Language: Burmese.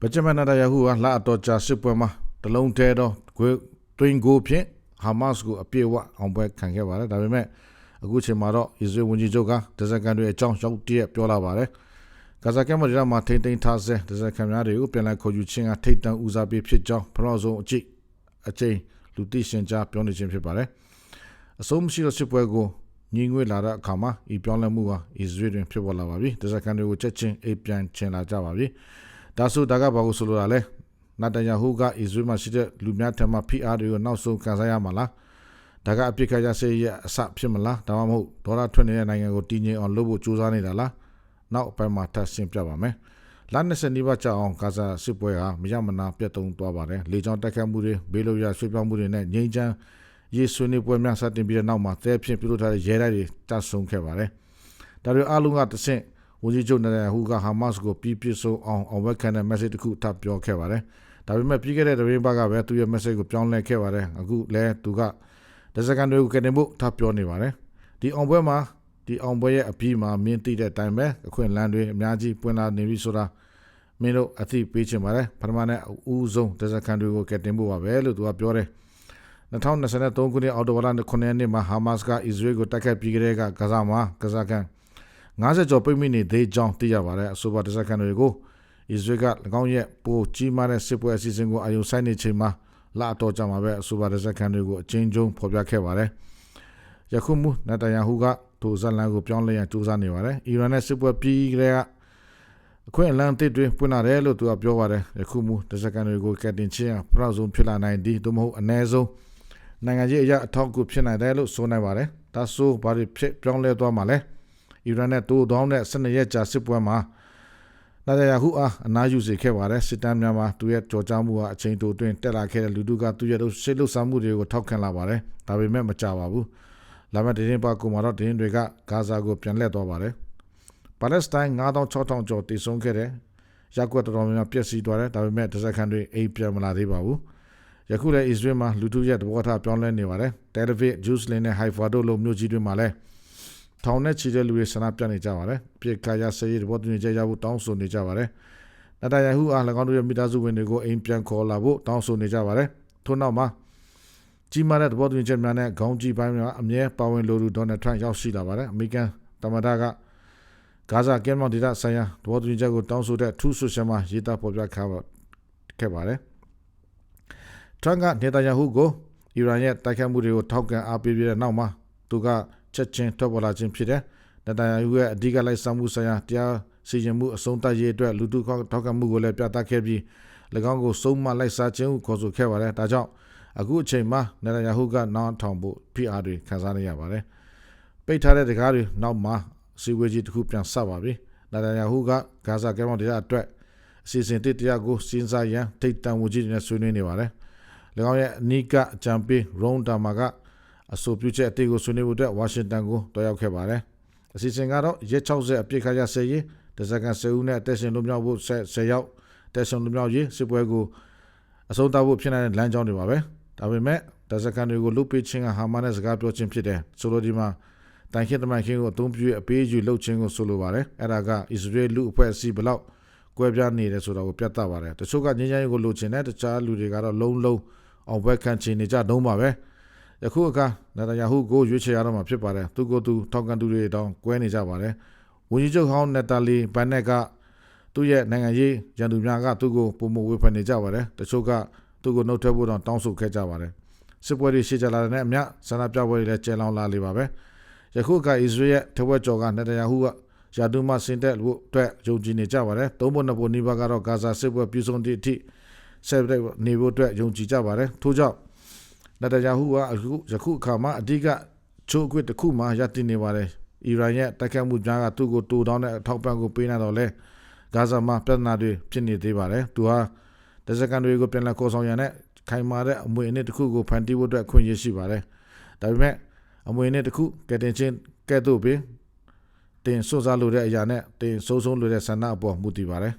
ဗကြမနာတယာဟုဟာလာအတော်ကြာစစ်ပွဲမှာတလုံးတဲတော့ဂွေတွင်ကိုဖြင့်ဟာမတ်စ်ကိုအပြည့်အဝအောင်ပွဲခံခဲ့ပါတယ်ဒါပေမဲ့အခုချိန်မှာတော့အစ္စရေးဝန်ကြီးချုပ်ကဒဇကန်တွေအကြောင်းရောက်တည့်ပြောလာပါတယ်ဂါဇာကမ်းမဒီမှာထိမ့်သိမ်းထားဆဲဒဇကန်များတွေကိုပြန်လည်ခေါ်ယူခြင်းကထိတ်တန့်ဦးစားပေးဖြစ်ကြောင်းဖရောဆုံးအကြည့်အချိန်လူသိရှင်ကြားပြောနေခြင်းဖြစ်ပါတယ်အဆုံးမရှိတော့စစ်ပွဲကိုညီငွေလာတဲ့အခါမှာဤပြောင်းလဲမှုဟာအစ္စရေးတွင်ဖြစ်ပေါ်လာပါပြီဒဇကန်တွေကိုချက်ချင်းအိပ်ပြန်ချင်လာကြပါပြီ ဒါဆိုဒါကဘာကိုဆိုလိုတာလဲနာတန်ယာဟုကအစ္စရေးမှာရှိတဲ့လူများထံမှ PR တွေကိုနောက်ဆုံးကန်ဆယ်ရမှာလားဒါကအပြစ်ခရစေးရဲ့အစဖြစ်မလားဒါမှမဟုတ်ဒေါ်လာထွက်နေတဲ့နိုင်ငံကိုတည်ငြိမ်အောင်လုပ်ဖို့ကြိုးစားနေတာလားနောက်အပိုင်းမှာထပ်ရှင်းပြပါမယ်လမ်း20နီးပါးကြာအောင်ဂါဇာစစ်ပွဲဟာမရမနာပြတ်တုံသွားပါတယ်လေကြောင်းတိုက်ခတ်မှုတွေဘေးလို့ရဆွေးပြောင်းမှုတွေနဲ့ငြိမ်းချမ်းရေးဆွေးနွေးပွဲများစတင်ပြီးတဲ့နောက်မှာတဲဖြင့်ပြုလုပ်ထားတဲ့ရဲတိုက်တွေတဆုံခဲ့ပါတယ်ဒါတွေအလုံးကတဆင့် ဝန်ကြီးချုပ်နေတန်ဟူကဟာမတ်စ်ကိုပြီးပြည့်စုံအောင်အောင်ဝက်ခံတဲ့ message တစ်ခုထပ်ပြောခဲ့ပါတယ်။ဒါပေမဲ့ပြီးခဲ့တဲ့တရင်ဘကပဲသူရဲ့ message ကိုပြောင်းလဲခဲ့ပါတယ်။အခုလဲသူကဒဇကန်တွေကိုကနေဖို့ထပ်ပြောနေပါတယ်။ဒီအောင်ပွဲမှာဒီအောင်ပွဲရဲ့အပြီးမှာမင်းသိတဲ့အတိုင်းပဲအခွင့်အလမ်းတွေအများကြီးပွင့်လာနေပြီဆိုတာမင်းတို့အသိပေးချင်ပါတယ်။ပထမနဲ့အဦးဆုံးဒဇကန်တွေကိုကတင်ဖို့ပါပဲလို့သူကပြောတယ်။2023ခုနှစ်အောက်တိုဘာလ9ရက်နေ့မှာဟာမတ်စ်ကအစ္စရေးကိုတိုက်ခိုက်ပြီးကြတဲ့ကဂဇာမှာဂဇာကန် 90ကျော်ပိတ်မိနေသေးကြောင်းသိရပါတယ်အဆိုပါဒဇကန်တွေကိုအစ္စရေးက၎င်းရဲ့ပိုကြီးမားတဲ့စစ်ပွဲအစီအစဉ်ကိုအယုံဆိုင်နေချိန်မှာလာတော့ကြမှာပဲအဆိုပါဒဇကန်တွေကိုအချင်းချင်းဖော်ပြခဲ့ပါတယ်ယခုမှနတယာဟုကထိုဇလန်ကိုပြောင်းလဲရန်ကြိုးစားနေပါတယ်အီရန်နဲ့စစ်ပွဲပြီးကြတဲ့အခွင့်အလမ်းတစ်တွေပွင့်လာတယ်လို့သူကပြောပါတယ်ယခုမှဒဇကန်တွေကိုကတင်ချင်းပရောက်ဆုံးဖြစ်လာနိုင်သည်သို့မဟုတ်အ ਨੇ ဆုံးနိုင်ငံကြီးအရာအထောက်အကူဖြစ်နိုင်တယ်လို့ဆိုနိုင်ပါတယ်ဒါဆိုဘာဖြစ်ပြောင်းလဲသွားမှာလဲ အီရန်နဲ့တိုးတောင်းတဲ့12ရက်ကြာစစ်ပွဲမှာနာဒယာဟုအားအနားယူစေခဲ့ပါတယ်စစ်တမ်းများမှာသူရဲ့ကြော်ကြားမှုဟာအချိန်တိုအတွင်းတက်လာခဲ့တဲ့လူတို့ကသူရဲ့ရှေ့လှုပ်ရှားမှုတွေကိုထောက်ခံလာပါတယ်ဒါပေမဲ့မကြပါဘူးလာမယ့်တင်းပါကူမှာတော့တင်းတွေကဂါဇာကိုပြန်လှည့်သွားပါတယ်ပါလက်စတိုင်း9600ကျော်တည်ဆုံခဲ့တဲ့ရက်ွက်တော်တော်များများပြည့်စည်သွားတယ်ဒါပေမဲ့ဒဇက်ခန်တွေအိမ်ပြန်မလာသေးပါဘူးယခုလည်းအစ္စရေးမှာလူထုရဲ့တဘောထားပြောင်းလဲနေပါတယ်တယ်လီဗစ်ဂျူးစလင်နဲ့ဟိုင်ဖာတို့လိုမျိုးကြီးတွေမှာလည်း ထောင်နဲ့ချီတဲ့လူတွေဆန္ဒပြနေကြပါတယ်ပြစ်ခါရဆေးရဘောတူညီချက်ရဖို့တောင်းဆိုနေကြပါတယ်နတယာဟုအား၎င်းတို့ရဲ့မိသားစုဝင်တွေကိုအိမ်ပြန်ခေါ်လာဖို့တောင်းဆိုနေကြပါတယ်ထို့နောက်မှာကြီးမားတဲ့ဘောတူညီချက်များနဲ့ခေါင်းကြီးပိုင်းများအမြဲပါဝင်လိုသူဒေါ်နယ်ထရန့်ရောက်ရှိလာပါတယ်အမေရိကန်တမန်တော်ကဂါဇာကမ်းမောင်ဒေသဆိုင်ရာဘောတူညီချက်ကိုတောင်းဆိုတဲ့ထူးဆိုရှယ်မှာရေးသားဖော်ပြခဲ့ပါတယ်ထရန့်ကနေတယာဟုကိုအီရန်ရဲ့တိုက်ခိုက်မှုတွေကိုထောက်ခံအားပေးပြီးတဲ့နောက်မှာသူက ချက်ချင်းထွက်ပေါ်လာခြင်းဖြစ်တယ်။နတန်ယာဟုရဲ့အဓိကလိုက်ဆောင်မှုဆိုင်ရာတရားစီရင်မှုအဆုံးသတ်ရေးအတွက်လူထုထောက်ခံမှုကိုလည်းပြသခဲ့ပြီး၎င်းကိုစုံမလိုက်စားခြင်းကိုခေါ်ဆိုခဲ့ပါတယ်။ဒါကြောင့်အခုအချိန်မှာနတန်ယာဟုကနောက်ထောင်ဖို့ PR တွေခံစားနေရပါတယ်။ပိတ်ထားတဲ့တကားတွေနောက်မှာစီဝေးကြီးတစ်ခုပြန်ဆက်ပါပြီ။နတန်ယာဟုကဂါဇာကဲမောင်တရားအတွက်အစီအစဉ်တစ်တရားကိုစဉ်းစားရန်ထိတ်တန့်ဝကြီးနဲ့ဆွေးနွေးနေပါတယ်။၎င်းရဲ့အနီးကအကြံပေးရုံးတာမာက အဆိုပြုချက်အသေးကိုဆွေးနွေးဖို့အတွက်ဝါရှင်တန်ကိုတွားရောက်ခဲ့ပါတယ်။အစီအစဉ်ကတော့ရက်60အပြည့်ခါရဆယ်ရေးတစကန်10ဦးနဲ့တက်ရှင်လွမြောက်ဖို့10ရောက်တက်ရှင်လွမြောက်ရေးစစ်ပွဲကိုအဆုံးသတ်ဖို့ဖြစ်နိုင်တဲ့လမ်းကြောင်းတွေပါပဲ။ဒါပေမဲ့တစကန်တွေကိုလုပေးခြင်းကဟာမာနဲ့စကားပြောခြင်းဖြစ်တယ်။ဆိုလိုဒီမှာတိုင်ခင်တမန်ခင်ကိုအသုံးပြုအပေးယူလုပ်ခြင်းကိုဆိုလိုပါတယ်။အဲ့ဒါကအစ္စရေးလူအဖွဲ့အစည်းဘလောက်ကွဲပြားနေတယ်ဆိုတာကိုပြသပါတယ်။တချို့ကငြိမ်းချမ်းရေးကိုလိုချင်တယ်တခြားလူတွေကတော့လုံးလုံးအောင်ဘက်ခံချင်နေကြတုံးပါပဲ။ ယခုအခါနာတယာဟုကိုရွေးချယ်ရတော့မှာဖြစ်ပါတယ်သူကိုသူထောက်ကန်သူတွေတောင်းကွဲနေကြပါတယ်ဝန်ကြီးချုပ်ဟောင်းနက်တာလီဘန်နက်ကသူ့ရဲ့နိုင်ငံရေးရန်သူများကသူ့ကိုပုံမဝေဖန်နေကြပါတယ်တချို့ကသူ့ကိုနှုတ်ထွက်ဖို့တောင်းဆိုခဲ့ကြပါတယ်စစ်ပွဲတွေရှေ့ကြလာတဲ့အမြဆန္ဒပြပွဲတွေလည်းကျဲလောင်လာလေပါပဲယခုအခါအစ္စရေးရဲ့ထဝက်ကျော်ကနက်တယာဟုကယာဒူမစင်တဲ့လို့အတွက်ယုံကြည်နေကြပါတယ်သုံးဖို့နှစ်ဖို့နီးပါးကတော့ဂါဇာစစ်ပွဲပြုဆုံးတဲ့အထိဆက်နေဖို့အတွက်ယုံကြည်ကြပါတယ်ထို့ကြောင့် နတယာဟုကအခုယခုအခါမှာအဓိကချိုးအကွတစ်ခုမှရတည်နေပါတယ်အီရန်ရဲ့တိုက်ခိုက်မှုကြားကသူ့ကိုတူတောင်းတဲ့အထောက်ပံ့ကိုပေးနေတော့လဲဂါဇာမှာပြဿနာတွေဖြစ်နေသေးပါတယ်သူဟာဒဇကန်တွေကိုပြန်လည်ခေါ်ဆောင်ရတဲ့ခိုင်မာတဲ့အမွေအနှစ်တစ်ခုကိုဖန်တီးဖို့အတွက်ခွင့်ရရှိပါတယ်ဒါပေမဲ့အမွေအနှစ်တစ်ခုကတင်ချင်းကဲ့သို့ပင်တင်စွစားလိုတဲ့အရာနဲ့တင်စိုးဆုံးလိုတဲ့ဆန္ဒအပေါ်မူတည်ပါတယ်